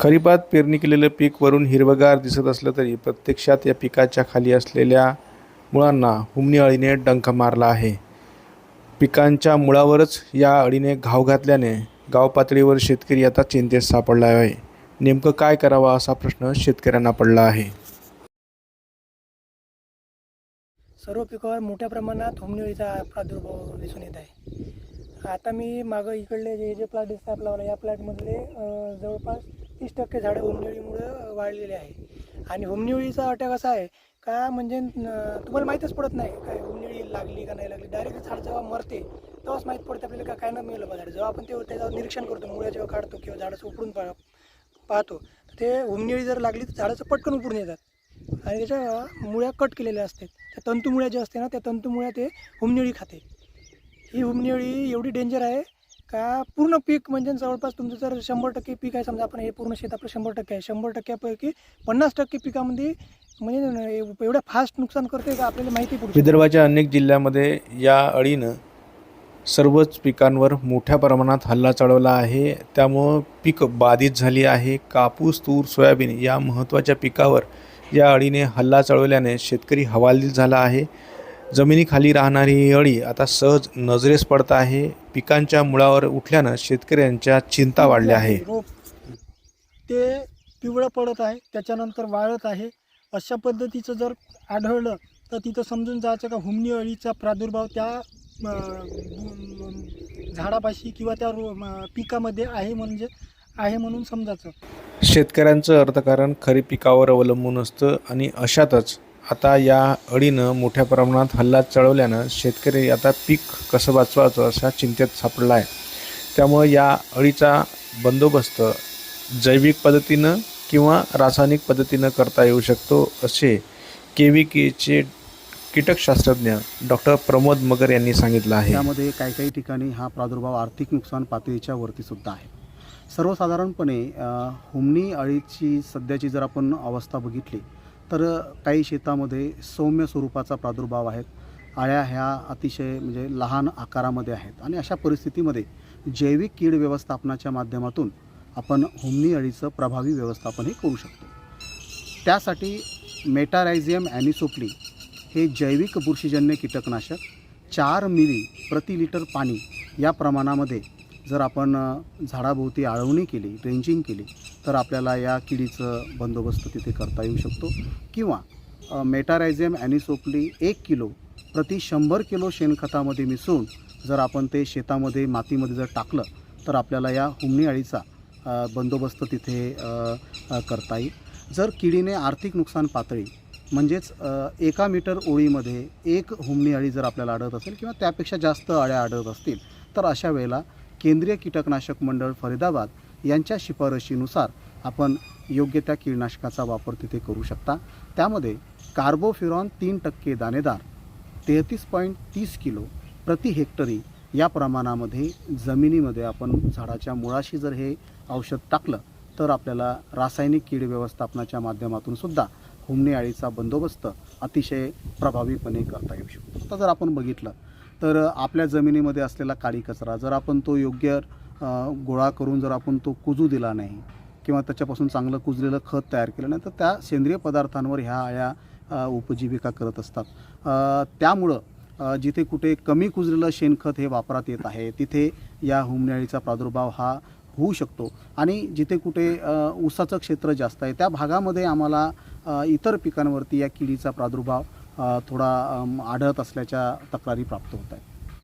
खरीपात पेरणी केलेलं पीक वरून हिरवगार दिसत असलं तरी प्रत्यक्षात या पिकाच्या खाली असलेल्या मुळांना हुमणी अळीने डंख मारला आहे. पिकांच्या मुळावरच या अळीने घाव घातल्याने गाव पातळीवर शेतकरी आता चिंतेत सापडला आहे. नेमकं काय करावं असा प्रश्न शेतकऱ्यांना पडला आहे. सर्व पिकावर मोठ्या प्रमाणात होमनिळीचा प्रादुर्भाव दिसून येत आहे. आता मी मागं इकडले जे जे प्लॉट दिसतात आपल्याला या प्लॉटमधले जवळपास तीस टक्के झाडं होमनिळीमुळं वाढलेले आहे. आणि होमनिळीचा अटॅक असा आहे का म्हणजे तुम्हाला माहीतच पडत नाही काय होमनिळी लागली का नाही लागली. डायरेक्ट झाड जेव्हा मरते तेव्हाच माहीत पडते आपल्याला का काय न मिळलं बा झाड. जेव्हा आपण ते त्याच्यावर निरीक्षण करतो मुळ्या जेव्हा काढतो किंवा झाडाचं उपडून पा पाहतो ते होमनिळी जर लागली तर झाडाचं पटकन उपडून येतात. आणि त्याच्या मुळ्या कट केलेल्या असतात. त्या तंतुमुळ्या ज्या असते ना त्या तंतुमुळ्या ते हुमनिळी खाते. ही हुमनिळी एवढी डेंजर आहे का पूर्ण पीक म्हणजे जवळपास तुमचं जर शंभर टक्के पीक आहे समजा आपण हे पूर्ण शेत आपलं शंभर टक्के आहे शंभर टक्क्यापैकी पन्नास टक्के पिकामध्ये म्हणजे एवढ्या फास्ट नुकसान करते का आपल्याला माहिती विदर्भाच्या अनेक जिल्ह्यामध्ये या अळीनं सर्वच पिकांवर मोठ्या प्रमाणात हल्ला चढवला आहे. त्यामुळं पीक बाधित झाली आहे. कापूस तूर सोयाबीन या महत्त्वाच्या पिकावर या अळीने हल्ला चढवल्याने शेतकरी हवालदिल झाला आहे. जमिनीखाली राहणारी ही अळी आता सहज नजरेस पडत आहे. पिकांच्या मुळावर उठल्यानं शेतकऱ्यांच्या चिंता वाढल्या आहे. रोप ते पिवळं पडत आहे त्याच्यानंतर वाळत आहे. अशा पद्धतीचं जर आढळलं तर तिथं समजून जायचं का हुमणी अळीचा प्रादुर्भाव त्या झाडापाशी किंवा त्या रो पिकामध्ये आहे म्हणजे आहे म्हणून समजायचं. शेतकऱ्यांचं अर्थकारण खरीप पिकावर अवलंबून असतं आणि अशातच आता या अळीनं मोठ्या प्रमाणात हल्ला चढवल्यानं शेतकरी आता पीक कसं वाचवायचं अशा चिंतेत सापडला आहे. त्यामुळे या अळीचा बंदोबस्त जैविक पद्धतीनं किंवा रासायनिक पद्धतीनं करता येऊ शकतो असे के व्ही केचे कीटकशास्त्रज्ञ डॉक्टर प्रमोद मगर यांनी सांगितलं आहे. त्यामध्ये काही काही ठिकाणी हा प्रादुर्भाव आर्थिक नुकसान पातळीच्या वरती सुद्धा आहे. सर्वसाधारणपणे हुमनी हुमणी अळीची सध्याची जर आपण अवस्था बघितली तर काही शेतामध्ये सौम्य स्वरूपाचा प्रादुर्भाव आहेत अळ्या ह्या अतिशय म्हणजे लहान आकारामध्ये आहेत आणि अशा परिस्थितीमध्ये जैविक कीड व्यवस्थापनाच्या माध्यमातून आपण हुमणी अळीचं प्रभावी व्यवस्थापन हे करू शकतो. त्यासाठी मेटारायझियम ॲनिसोप्ली हे जैविक बुरशीजन्य कीटकनाशक चार मिली प्रति लिटर पाणी या प्रमाणामध्ये जर आपण झाडाभोवती आळवणी केली ड्रेंचिंग केली तर आपल्याला या किडीचं बंदोबस्त तिथे करता येऊ शकतो. किंवा मेटारायझेम मेटारायझियम एक किलो प्रति शंभर किलो शेणखतामध्ये मिसळून जर आपण ते शेतामध्ये मातीमध्ये जर टाकलं तर आपल्याला या हुमणी अळीचा बंदोबस्त तिथे करता येईल. जर किडीने आर्थिक नुकसान पातळी म्हणजेच एका मीटर ओळीमध्ये एक हुमणी अळी जर आपल्याला आढळत असेल किंवा त्यापेक्षा जास्त अळ्या आढळत असतील तर अशा वेळेला केंद्रीय कीटकनाशक मंडळ फरीदाबाद यांच्या शिफारशीनुसार आपण योग्य त्या कीटनाशकाचा वापर तिथे करू शकता. त्यामध्ये कार्बोफ्युरॉन तीन टक्के दाणेदार तेहतीस पॉईंट तीस किलो प्रति हेक्टरी या प्रमाणामध्ये जमिनीमध्ये आपण झाडाच्या मुळाशी जर हे औषध टाकलं तर आपल्याला रासायनिक कीड व्यवस्थापनाच्या माध्यमातून सुद्धा हुमणी बंदोबस्त अतिशय प्रभावीपणे करता येऊ शकतो. आता जर आपण बघितलं तर आपल्या जमिनीमध्ये असलेला काळी कचरा जर आपण तो योग्य गोळा करून जर आपण तो कुजू दिला नाही किंवा त्याच्यापासून चांगलं कुजलेलं खत तयार केलं नाही तर त्या सेंद्रिय पदार्थांवर ह्या अळ्या उपजीविका करत असतात. त्यामुळं जिथे कुठे कमी कुजलेलं शेणखत हे वापरात येत आहे तिथे या हुमणी प्रादुर्भाव हा होऊ शकतो. आणि जिथे कुठे ऊसाचं क्षेत्र जास्त आहे त्या भागामध्ये आम्हाला इतर पिकांवरती या किडीचा प्रादुर्भाव थोडा आढळत असल्याच्या तक्रारी प्राप्त होत आहेत.